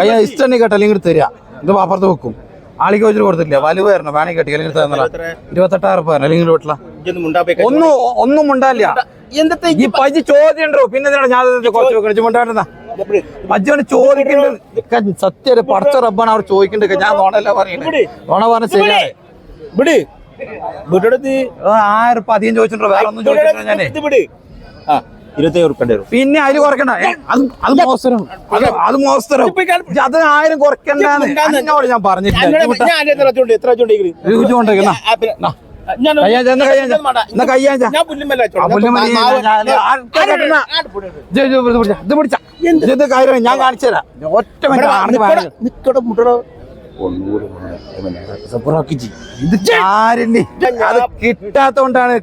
കയ്യ ഇഷ്ടം കേട്ടോ അല്ലെങ്കിൽ തരിക ഇത് അപ്പുറത്ത് വെക്കും. ആളിക്ക് വെച്ചിട്ട് കൊടുത്തില്ല വലിവ് വരണം വേണേ കെട്ടി അല്ലെങ്കിൽ തന്നല ഇരുപത്തെട്ടായിരം റുപ്യ അല്ലെങ്കിൽ വീട്ടില. ഒന്നും ഒന്നും ഉണ്ടാവില്ല ഈ? പിന്നെ ഞാൻ കുറച്ച് വെക്കണം? മുണ്ടാണ്ടെന്നാ പജ്ജോന് ചോദിക്കണ്ട്. സത്യം പടച്ച റബ്ബാണ് അവർ ഞാൻ നോണല്ല പറയുന്നത് നോണ പറഞ്ഞ ശരിയാണ്. വിട് വിട്ടെടുത്ത് ആ, ആയിരം റുപ്യ അധികം ചോദിച്ചിട്ടുണ്ടോ? വേറെ ഒന്നും ആ. ഇരുപത്തി ഉറുപ്പേണ്ടി വരും പിന്നെ അതിൽ കുറക്കണ്ട. അത് അത് മോസ്തരം. അത് അത് മോസ്തരം. അത് ആയിരം ഞാൻ പറഞ്ഞിട്ടില്ല. ഇത് ഇത് പിടിച്ചാ, ഇത് പിടിച്ചാ. ഇത് കാര്യം ഞാൻ കാണിച്ചു തരാം ഒറ്റ മിനിറ്റ് അത് കിട്ടാത്തോണ്ടാണ്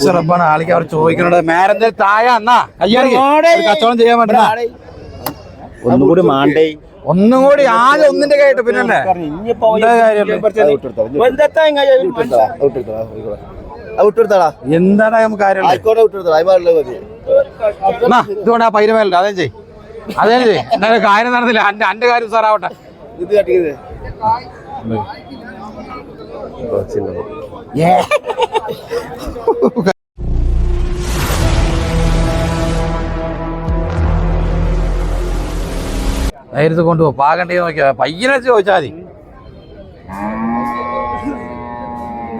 ചെറുപ്പാണ് ആളിക്ക് അവർ ചോദിക്കണത് മേരെന്തേലും തായ എന്നാ കയ്യാറി കച്ചവടം ചെയ്യാൻ പറ്റണ ഒന്നുകൂടി മാണ്ടേ. ഒന്നും കൂടി ആദ്യം ഒന്നിന്റെ കേട്ട് പിന്നല്ലേ വിട്ടെടുത്താടാ എന്താണ് നമുക്ക് കാര്യം ആയിക്കോട്ടെ വിട്ടെടുത്താ അതിമാരുള്ളത് മതി. ഇതുകൊണ്ട് ആ പൈരമേലുണ്ട്. അതേ ചെയ് അതേ ചെയ് കാര്യം നടന്നില്ല. അന്റെ അന്റെ കാര്യം ഇത് കട്ടിയത് നേരത്ത് കൊണ്ടുപോ പാകണ്ടേ നോക്കിയാ പയ്യനെ ചോദിച്ചാ മതി.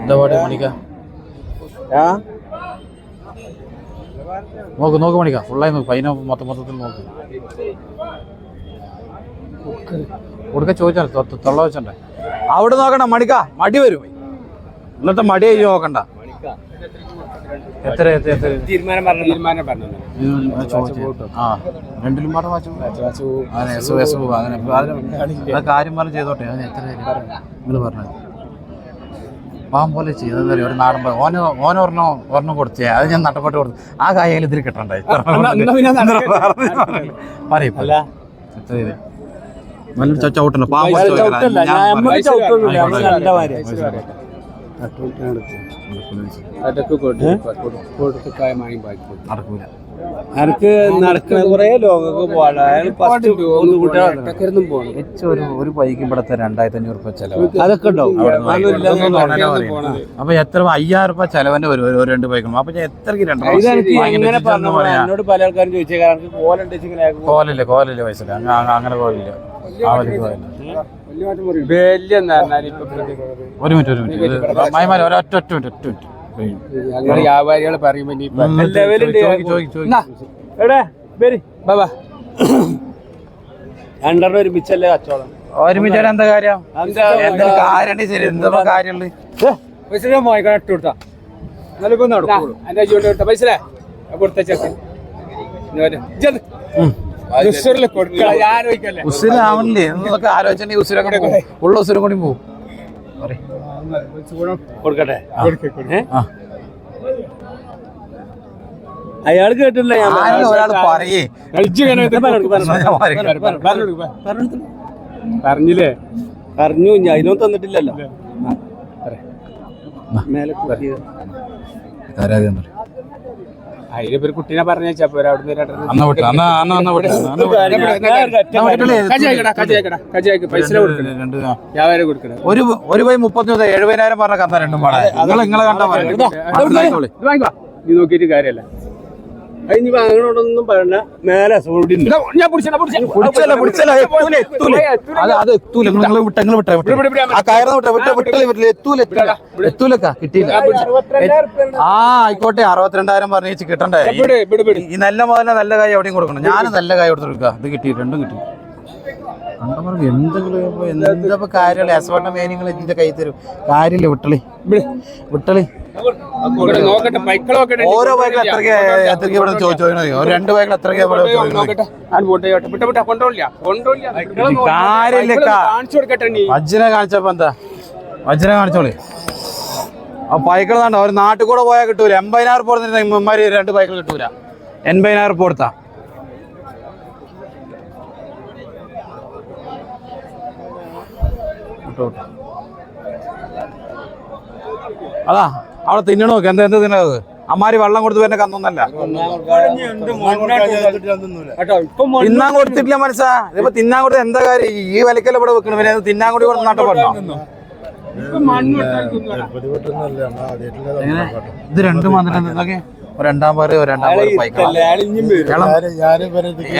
എന്താ പാട്ട് മണിക്ക? നോക്ക് നോക്ക് മണിക്ക. ഫുള്ളായി നോക്ക്. ഫൈന മൊത്തം മൊത്തത്തിൽ നോക്ക്. കൊടുക്ക ചോദിച്ചാൽ തൊള്ള വെച്ചണ്ടേ. അവിടെ നോക്കണ്ട മണിക്ക. മടി വരും. ഇന്നത്തെ മടി ആയി നോക്കണ്ട. എത്ര എത്ര എത്ര? തീരുമാനം പറഞ്ഞു. തീരുമാനം പറഞ്ഞു. ആ രണ്ടിലും മാത്രം വാച്ചു അങ്ങനെ കാര്യം പറഞ്ഞ് ചെയ്തോട്ടെ. അതിന് എത്ര നിങ്ങൾ പറഞ്ഞത്. പാവം പോലെ ചെയ്തത് ഒരു നാടൻ ഓന ഓന് ഓന് ഒരെണ്ണം ഒരെണ്ണം കൊടുത്തേ അത് ഞാൻ നട്ടപ്പെട്ട് കൊടുത്തു ആ കായയിൽ ഇതിൽ കിട്ടണ്ടായി പറയും നല്ല ച- ചവിട്ടണ്ട പാവം എനിക്ക് നടക്കുന്ന കുറെ ലോകൊക്കെ പോകണം. ഏറ്റവും ഒരു ഒരു ബൈക്ക് ഇവിടത്തെ രണ്ടായിരത്തി അഞ്ഞൂറ് രൂപ ചെലവ്. അതൊക്കെ ഉണ്ടാവും. അപ്പൊ എത്ര അയ്യായിരം രൂപ ചെലവന്റെ ഒരു- രണ്ട് പൈക്കും അപ്പൊ എത്ര എത്രക്ക് എന്നോട് പല ആൾക്കാരും ചോദിച്ചേ കാരണം കോലല്ലേ കോലില്ല കോലില്ല പൈസ അങ്ങനെ കോലില്ല വലിയ ഒരു മിനിറ്റ് ഒരു മിനിറ്റ്. ഒരൊറ്റ ഒറ്റ മിനിറ്റ് ഒറ്റ മിനിറ്റ്. ഞങ്ങൾ വ്യാപാരികൾ പറയുമ്പോ നീ ഉം, ലെവലുണ്ട് ചോദിക്ക്, ചോദിക്ക്, ചോദിക്ക്. എവിടെ? വരി ബാബാ. രണ്ടെണ്ണം ഒരുമിച്ചല്ലേ കച്ചവടം? ഒരുമിച്ച് വരാൻ എന്താ കാര്യം കാര്യം ശരി എന്താ കാര്യമുള്ളത് പൈസ മോയിക്കാൻ ഇട്ട് കൊടുത്താ. എന്നാലും നടക്കുള്ളൂ. എന്റെ ജോലി കൊടുത്ത? പൈസ കൊടുത്ത ചെക്കൻ ഞാൻ ചോദിക്കല്ലേ ഉസിരാവണില്ലേ എന്നൊക്കെ ആലോചിച്ചിട്ടുണ്ടെങ്കിൽ ഉസിരൊക്കെ പോകും. ഉള്ള ഉസിരം കൂടി പോകും. കൊടുക്കട്ടെ. അയാൾ കേട്ടില്ല ഒരാൾ പറയേ. പറഞ്ഞില്ലേ? പറഞ്ഞു ഞാൻ അതിനൊന്നും തന്നിട്ടില്ലല്ലോ. മേലെ ഒരു കുട്ടീനെ പറഞ്ഞപ്പോ ഒരു ഒരു ബൈ മുപ്പത്തി എഴുപതിനായിരം പറഞ്ഞ കഥ രണ്ടും പാടാ. നിങ്ങളെ കണ്ടാ നീ നോക്കിയിട്ട് കാര്യമല്ല. വാങ്ങണോടൊന്നും പറയണ്ട. മേലെ ഞാൻ പിടിച്ചാ. പിടിച്ചല്ല, പിടിച്ചല്ല, എത്തൂല, എത്തൂല. അത് അത് എത്തൂല. നിങ്ങൾ വിട്ട നിങ്ങൾ വിട്ട വിട്ട. ആ കയറുന്ന വിട്ട വിട്ട വിട്ടൽ വിട്ടില്ല. എത്തൂല എത്തൂല. എത്തൂലക്ക കിട്ടിയില്ല. ആ ആയിക്കോട്ടെ അറുപത്തിരണ്ടായിരം പറഞ്ഞു കിട്ടണ്ടേ? ഈ- നല്ല മുതല നല്ല കായ് എവിടെയും കൊടുക്കണം. ഞാൻ നല്ല കായ് കൊടുത്തു കൊടുക്കുക ഇത് കിട്ടി രണ്ടും കിട്ടി. കണ്ടപ്പോൾ എന്തെങ്കിലും ഇപ്പൊ എന്താ ഇപ്പൊ കാര്യമുള്ള എസവട്ട മേനിങ്ങൾ ഇതിന്റെ കൈ തരും. കാര്യമില്ല വിട്ടളി. വിട്ടളി. നോക്കട്ടെ ബൈക്കൾ നോക്കട്ടെ. ഓരോ ബൈക്കിൽ എത്രയ്ക്ക് എത്രയ്ക്ക് ഇവിടെ ചോദിച്ചു ഒരു രണ്ട് ബൈക്കിൽ എത്രയ്ക്ക് ഇവിടെ ചോദിക്കുന്നത് നോക്കട്ടെ. ഞാൻ പോട്ടെ വിട്ട വിട്ട കൊണ്ടോളില്ല കൊണ്ടോളില്ല കാര്യമില്ല ഇക്ക. കാണിച്ചു കൊടുക്കട്ടെ നീ വജ്രനെ കാണിച്ചപ്പോ എന്താ? വജ്രനെ കാണിച്ചോളി. ആ ഒരു നാട്ടിൽ കൂടെ പോയാൽ കിട്ടൂല. എൺപതിനായിരം ഇമ്മമാര് രണ്ട് ബൈക്കിൾ കിട്ടൂല. എൺപതിനായിരം കൊടുത്താ. വിട്ടോ, വിട്ടോ. അതാ അവിടെ തിന്നണോ? നോക്ക് എന്താ എന്ത് തിന്നത് അമ്മാരി വെള്ളം കൊടുത്ത് തന്നെ കന്നൊന്നല്ല തിന്നാൻ കൊടുത്തിട്ടില്ല മനസ്സാ. ഇതിപ്പോ തിന്നാൻ കൊടുത്ത് എന്താ കാര്യം? ഈ വിലക്കല്ല ഇവിടെ വെക്കണം പിന്നെ തിന്നാൻ കൂടി കൊടുത്ത് നാട്ടെ പറഞ്ഞോ ഇത് രണ്ടും വന്നിട്ട് രണ്ടാം പാറ് ഒരു രണ്ടാം പാറ് പൈക്കളാണ്.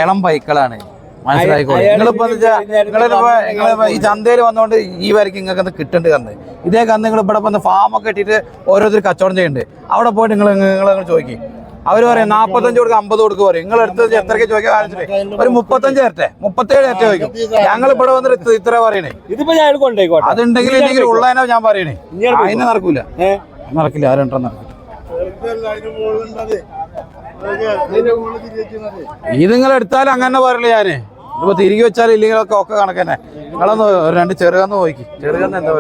ഇളം പൈക്കളാണ്. മനസ്സിലായിക്കോളെ. നിങ്ങളിപ്പോ നിങ്ങളിപ്പോ നിങ്ങളിപ്പോ ഈ ചന്തയിൽ വന്നുകൊണ്ട് ഈ വരയ്ക്ക് നിങ്ങൾക്ക് അത് കിട്ടേണ്ട കന്ന്? ഇതേ കന്ന് നിങ്ങൾ ഇവിടെ വന്ന് ഫാമൊക്കെ ഇട്ടിട്ട് ഓരോരുത്തർ കച്ചവടം ചെയ്യുന്നുണ്ട് അവിടെ പോയിട്ട് നിങ്ങൾ നിങ്ങൾ ചോദിക്കും. അവർ പറയും നാപ്പത്തഞ്ച് കൊടുക്കുക അമ്പത് കൊടുക്കുക പറയും. നിങ്ങൾ എടുത്തത് എത്രയ്ക്ക് ചോദിക്കാൻ കാണിച്ചിട്ട് ഒരു മുപ്പത്തഞ്ച് തരട്ടെ മുപ്പത്തേഴ് ഏറ്റ ചോദിക്കും. ഞങ്ങൾ ഇവിടെ വന്നിട്ട് ഇത്ര- പറയണേ. ഇതിപ്പോ ഞാൻ കൊണ്ടേക്കോട്ടെ അതുണ്ടെങ്കിൽ ഇല്ലെങ്കിൽ ഉള്ളതിനോ ഞാൻ പറയണേ. അതിന് നടക്കൂല? നടക്കില്ല. ആരും നടക്കില്ല. ഇത് നിങ്ങൾ എടുത്താലും അങ്ങനെ പറയില്ല ഞാൻ. ഇപ്പൊ തിരികെ വെച്ചാലും ഇല്ലെങ്കിലൊക്കെ ഒക്കെ കണക്കന്നെ. നിങ്ങളൊന്ന് രണ്ട് ചെറുകന്ന് നോക്കി ചെറുകന്ന് എന്താ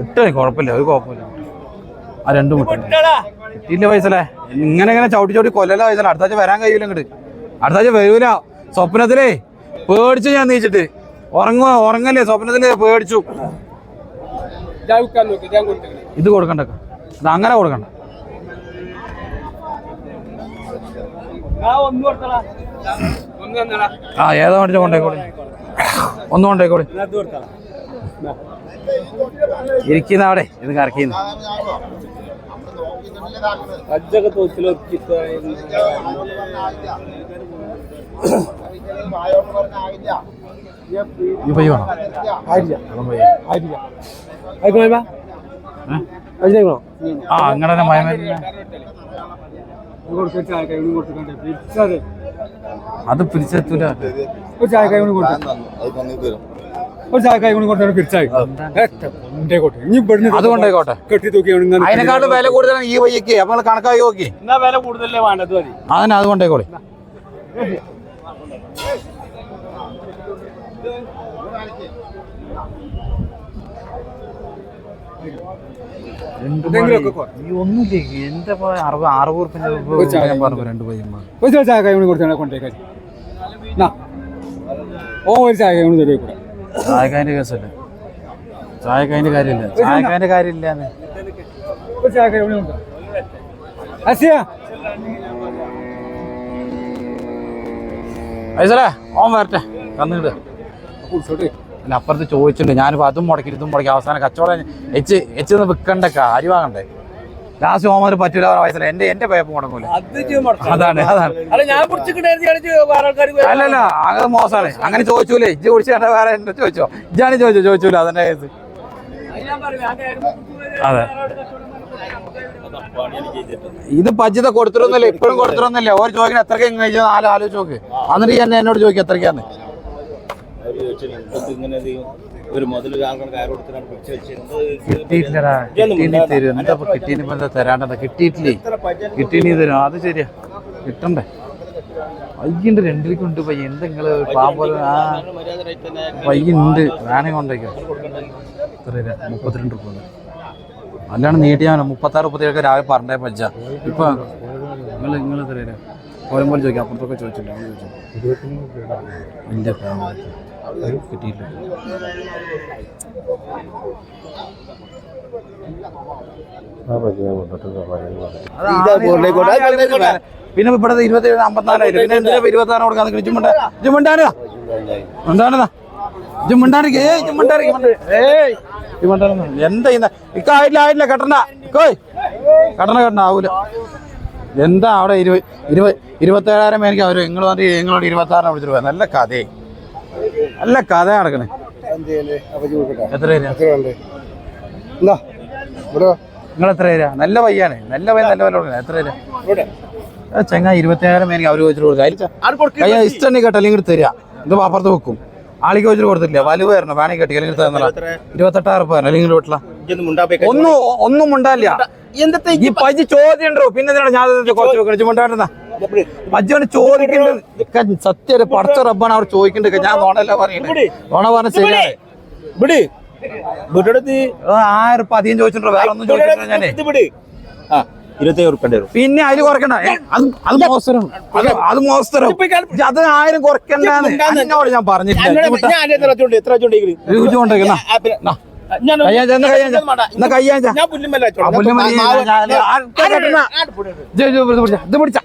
ഇത് കുഴപ്പമില്ല ഒരു കുഴപ്പമില്ല. ആ രണ്ടും മുട്ട ഇല്ല പൈസല്ലേ ഇങ്ങനെ ഇങ്ങനെ ചവിട്ടി ചവിട്ടി കൊല്ലല പൈസ അടുത്താഴ്ച വരാൻ കഴിയില്ല ഇങ്ങോട്ട് അടുത്താഴ്ച വരൂല. സ്വപ്നത്തിലേ പേടിച്ച് ഞാൻ നീച്ചിട്ട്. ഉറങ്ങുക ഉറങ്ങല്ലേ? സ്വപ്നത്തിൽ പേടിച്ചു. ഇത് കൊടുക്കണ്ട ഇത് അങ്ങനെ കൊടുക്കണ്ട. ഒന്ന് കൊടുത്തടാ. ആ ഏതാ വേണ്ടി കൊണ്ടേക്കോളി ഒന്ന് കൊണ്ടേക്കോളി. ഇരിക്കുന്ന അവിടെ ഇത് കറക്കിന്ന് ആ അങ്ങനെ പിടിച്ചത് അത് പിരിച്ചെത്തൂല ഒരു ചായ കൈ കൊണ്ട് കൊടുത്തു. ഒരു ചായ കൈ കൊണ്ട് കൊടുത്താണ് പിടിച്ചായി ഇനി ഇവിടുന്ന് അത് കൊണ്ടേക്കോട്ടെ കെട്ടി തൂക്കി അതിനെക്കാട്ടും വില കൂടുതലാണ് ഈ വയ്യക്ക് നമ്മൾ കണക്കാക്കി നോക്കി. എന്നാ വില കൂടുതലേ വേണ്ടത് മതി അതന്നെ അത് കൊണ്ടേക്കോളി എന്തെങ്കിലുമൊക്കെ കുറ. ഈ ഒന്നുമില്ലേ? എന്താ അറുപത് അറുപത് ഉറുപ്പിന്റെ ഞാൻ പറഞ്ഞു രണ്ട് പയ്യന്മാർ ഒരു ചായ കൈ കൊണ്ട് കൊടുത്താണ് കൊണ്ടേക്കാരി ഓ ഒരു ചായ കൂടി? തരുവേ കേസല്ല? കാര്യമില്ല. ചായക്കാരന്റെ കാര്യമില്ല ഒരു ചായ കൂടി. അസിയ. ഓൻ വരട്ടെ. കന്നിട്ട് കുടിച്ചോട്ടെ. അല്ല അപ്പുറത്ത് ചോദിച്ചിട്ടുണ്ട്. ഞാനിപ്പോൾ അതും മുടക്കി ഇതും മുടക്കി അവസാനം കച്ചവടം എച്ച് എച്ച് നിന്ന് വിൽക്കണ്ട അരി വാങ്ങണ്ടേ? ലാസ്റ്റ് ഓമാര് പറ്റൂല പൈസ എന്റെ എന്റെ പേപ്പ് മുടങ്ങൂല. അതാണ് അതാണ്. അല്ലല്ല അത് മോശമാണ്. അങ്ങനെ ചോദിച്ചൂലേ? ഇജ്ജ് കുടിച്ച് കണ്ട വേറെ എന്നെ ചോദിച്ചോ? ഇജ്ജാണ് ചോദിച്ചോ ചോദിച്ചൂല. അതെന്റെ കേസ് അതെ ഇത് പജിത കൊടുത്തിരുന്നില്ല ഇപ്പോഴും കൊടുത്തിരുന്നില്ല ഓര് ചോദിക്കണ എത്രയ്ക്ക് കഴിഞ്ഞാൽ നാല് ആലോചിച്ച് നോക്ക്. എന്നിട്ട് ഞാൻ എന്നെ എന്നോട് ചോദിക്കും എത്രയ്ക്കാന്ന് ഇങ്ങനെ ഒരു മുതൽ ആൾക്കാർക്ക് കയറി കൊടുത്തിട്ടാണ് പിടിച്ചു വെച്ചിരുന്നത്? കിട്ടിയിട്ടില്ലടാ കിട്ടിയില്ല തരും എന്താ കിട്ടീനി കിട്ടിയിട്ടില്ലേ കിട്ടീനി തരും അത് ശരിയാ കിട്ടണ്ടേ? പയ്യുണ്ട് രണ്ടിലേക്കുണ്ട് പയ്യ എന്താ നിങ്ങൾ പാമ്പോലെ ആ പയ്യുണ്ട്. വേണേ കൊണ്ടേക്കോ. രൂപ? മുപ്പത്തിരണ്ട് രൂപ അല്ലാണ്ട് നീട്ടിയാണോ മുപ്പത്താറ് മുപ്പത്തേഴൊക്കെ രാവിലെ പറഞ്ഞേ പച്ച ഇപ്പൊ നിങ്ങൾ നിങ്ങൾ എത്ര ഓരോ ചോദിക്കും അപ്പുറത്തൊക്കെ ചോദിച്ചിട്ടുണ്ട് ചോദിച്ചു. കിട്ടിയില്ല പിന്നെ ഇവിടെ ഇരുപത്തി ഏഴ് അമ്പത്തിനാലായിരം. പിന്നെ എന്തിനാ ഇരുപത്തി ആറ് കൊടുക്കാൻ ഇജുമുണ്ട ഇജുമുണ്ടാനാ ഉണ്ടാനതാ ഇജുമുണ്ടാനിക്ക് ഏയ് ഏയ് ഇജുമുണ്ടാന എന്താ ചെയ്യുന്ന ഇക്ക ആയില്ല കട്ടണ കെട്ടണ്ട. ഇക്കോയ് കെട്ടണ കെട്ടണ ആവൂല. എന്താ അവിടെ ഇരുപത് ഇരുപത് ഇരുപത്തേഴായിരം മേനിക്ക് അവർ നിങ്ങൾ വന്നിട്ട് നിങ്ങളോട് ഇരുപത്തി ആറിനെ വിളിച്ചിട്ട് പോയാൽ നല്ല കഥയെ. നല്ല കഥ നടക്കണേ. എത്ര നിങ്ങൾ എത്ര പേരാ? നല്ല പയ്യാണ്. നല്ല പയ്യ നല്ല പയ്യൻ കൊടുക്കണേ. എത്ര പേരാ? ആ ചെങ്ങ ഇരുപത്തേഴായിരം മേനിക്ക് അവർ ചോദിച്ചിട്ട് കൊടുക്കുക കയ്യ ഇഷ്ടം കേട്ടോ അല്ലെങ്കിൽ തരിക. ഇത് അപ്പുറത്ത് വെക്കും. ആളിക്ക് ചോദിച്ചിട്ട് കൊടുത്തില്ല വലുവ് വരണം. വേണമെങ്കിൽ കെട്ടി അല്ലെങ്കിൽ ഇരുപത്തെട്ടായിരം രൂപ അല്ലെങ്കിൽ വീട്ടില. ഒന്നും ഒന്നും ഉണ്ടാവില്ല എന്തത്തെ ഈ പജ്ജി ചോദ്യം ഉണ്ടോ പിന്നെ ഞാൻ പജ്ജോന് ചോദിക്കേണ്ടത് സത്യം പടച്ച റബ്ബാണ് അവർ ചോദിക്കേണ്ടത്. ഞാൻ നോണല്ല പറയുന്നത് നോണ പറഞ്ഞ ശരിയാണ് വിട് വീട്ടെടുത്ത് ആ, ആയിരം ഉറുപ്പ അധികം ചോദിച്ചിട്ടുണ്ടോ? വേറെ ഒന്നും ചോദിച്ചിട്ടില്ല പിന്നെ അതിൽ കുറക്കണ്ട. അത് അത് മോസ്തരം അത് അത് മോസ്തരം ഇജ്ജ് അത് ആയിരം കുറക്കണ്ടാന്ന് എന്നോട് ഞാൻ പറഞ്ഞിട്ടില്ല. ഇത് ഇത് പിടിച്ച,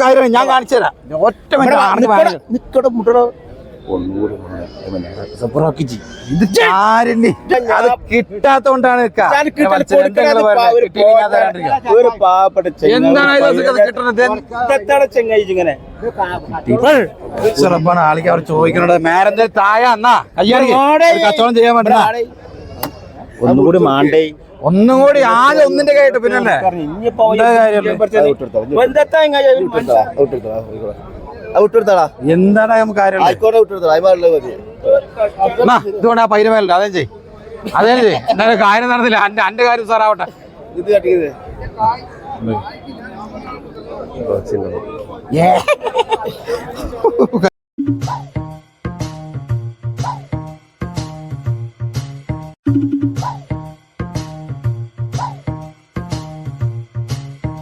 കാര്യം ഞാൻ കാണിച്ചു തരാം. ഒറ്റ. നിക്കടെ മുട്ടടോ. കിട്ടാത്തോണ്ടാണ്. എന്താണ് ആളിക്ക് അവർ ചോദിക്കണത്. മേരന്റെ തായ എന്നാ കച്ചവടം ചെയ്യാൻ വേണ്ട ഒന്നുകൂടി മാണ്ടേ. ഒന്നും കൂടി ആദ്യം ഒന്നിന്റെ കേട്ട് പിന്നല്ലേ? എന്താണ് നമുക്ക് കാര്യം ഇതുകൊണ്ട് ആ പൈരമേലുണ്ട് അതേ ചെയ് അതേ ചെയ് എന്തായാലും കാര്യം നടന്നില്ല. അന്റെ അന്റെ കാര്യം സാറാവട്ടെ ഇത് കട്ടിയത് ഏ?